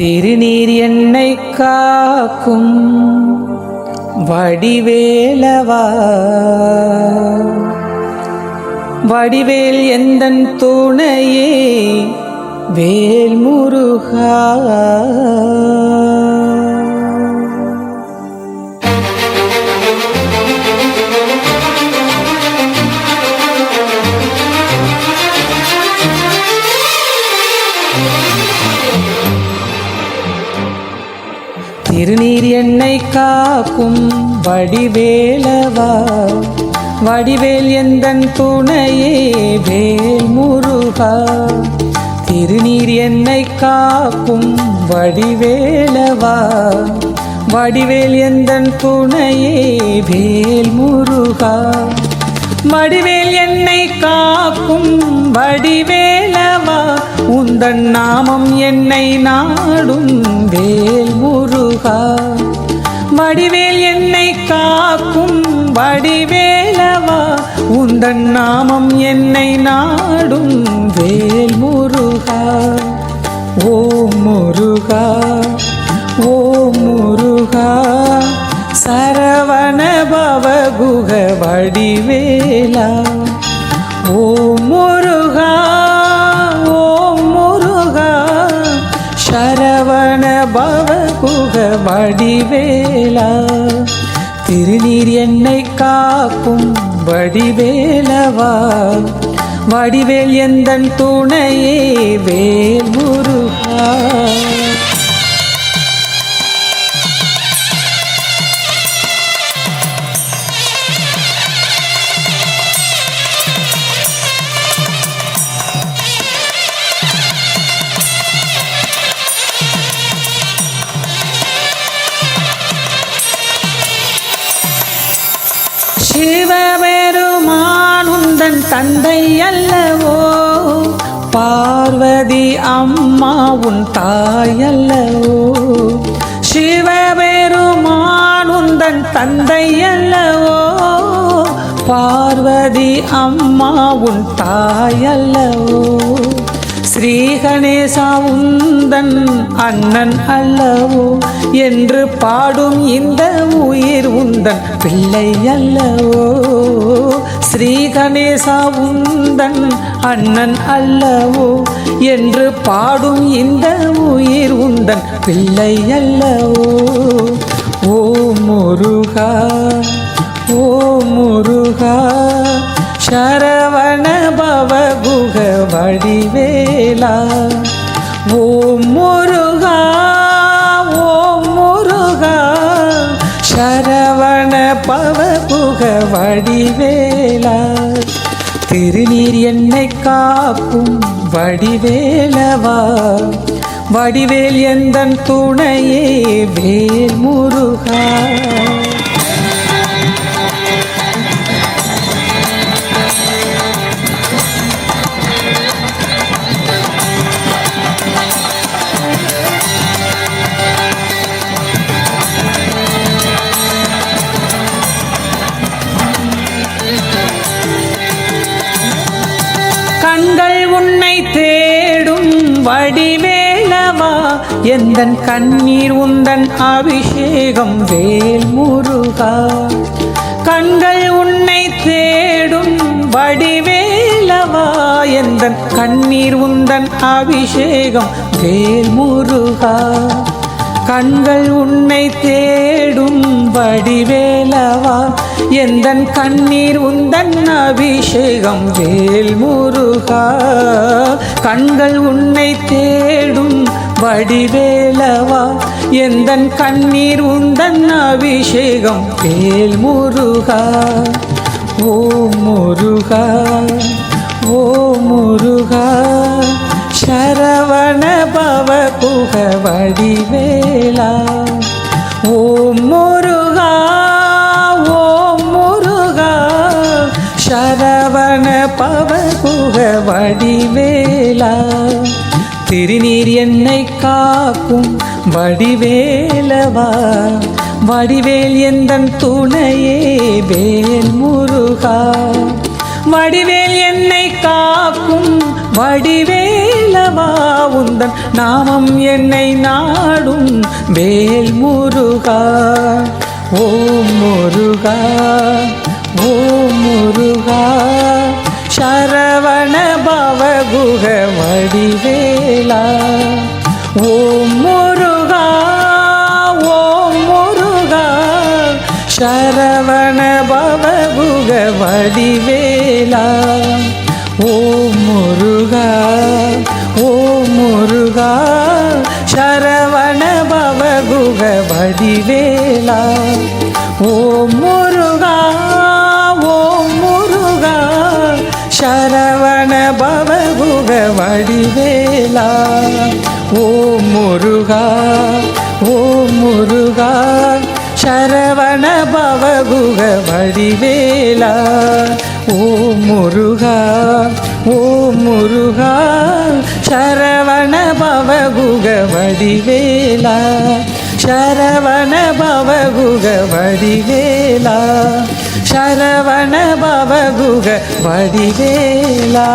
திருநீர் என்னை காக்கும் வடிவேலவா? வடிவேல் எந்தன் துணையே? வேல் முருகா என்னை காக்கும் வடிவேலவா? வடிவேல் எந்தன் துணையே வேல் முருகா? திருநீர் என்னை காக்கும் வடிவேலவா? வடிவேல் எந்தன் துணையே வேல் முருகா? வடிவேல் என்னை காக்கும் வடிவேலவா? உந்தன் நாமம் என்னை நாடும் வேல் முருகா? காக்கும் வடிவேலவா உந்தன் நாமம் என்னை நாடும் வேல் முருகா. ஓ முருகா ஓ முருகா சரவண பவ குக வடிவேலா. ஓ முருகா ஓ முருகா சரவண பவ குக வடிவேலா. திருநீர் என்னை காக்கும் வடிவேலவா? வடிவேல் எந்தன் துணையே வேல் முருகா. தந்தை அல்லவோ பார்வதி அம்மா உன் தாய் அல்லவோ சிவபெருமான் உந்தன் தந்தை அல்லவோ பார்வதி அம்மா உன் தாய் அல்லவோ ஸ்ரீ கணேசா உந்தன் அண்ணன் அல்லவோ? என்று பாடும் இந்த உயிர் உந்தன் பிள்ளை அல்லவோ? ஸ்ரீ கணேசா உந்தன் அண்ணன் அல்லவோ? என்று பாடும் இந்த உயிர் உந்தன் பிள்ளை அல்லவோ? ஓ முருகா ஓ முருகா சரவண பவ குக வடிவேலா ஓம் முருகா ஓம் முருகா சரவண பவ குக வடிவேலா திருநீர் என்னை காக்கும் வடிவேலவா வடிவேல் எந்தன் துணையே வேல் முருகா. கண்கள் உன்னை தேடும் வடிவேலவா எந்தன் கண்ணீர் உந்தன் அபிஷேகம் வேல் முருகா. கண்கள் உன்னை தேடும் வடிவேலவா எந்தன் கண்ணீர் உந்தன் அபிஷேகம் வேல் முருகா. கண்கள் உன்னை தேடும் வடிவே அல்லவா எந்தன் கண்ணீர் உந்தன் அபிஷேகம் வேல் முருகா. கண்கள் உன்னை தேடும் வடிவேலவா. எந்தன் கண்ணீர் உந்தன் அபிஷேகம் வேல் முருகா. ஓ முருகா ஓ முருகா. சரவண பவ குக வடிவேலா. ஓ முருகா சரவண குக வடிவேலா? திருநீர் என்னை காக்கும் வடிவேலவா? வடிவேல் எந்தன் துணையே வேல் முருகா? வடிவேல் என்னை காக்கும் வடிவேலவா? உந்தன் நாமம் என்னை நாடும் வேல் முருகா? ஓம் முருகா ஓம் முருகா. சரவண பவகுக வடிவேலா ஓம் முருகா ஓம் முருகா சரவண பவகுக வடிவேலா ஓம் முருகா ஓம் முருகா சரவண பவகுக வடிவேலா ஓ சரவண பவகுக வடிவேலா ஓம் முருகா ஓம் முருகா சரவண பவகுக வடிவேலா ஓம் முருகா ஓம் முருகா சரவண பவகுக வடிவேலா சரவண பவகுக வடிவேலா சரவண பவகுக வடிவேலா.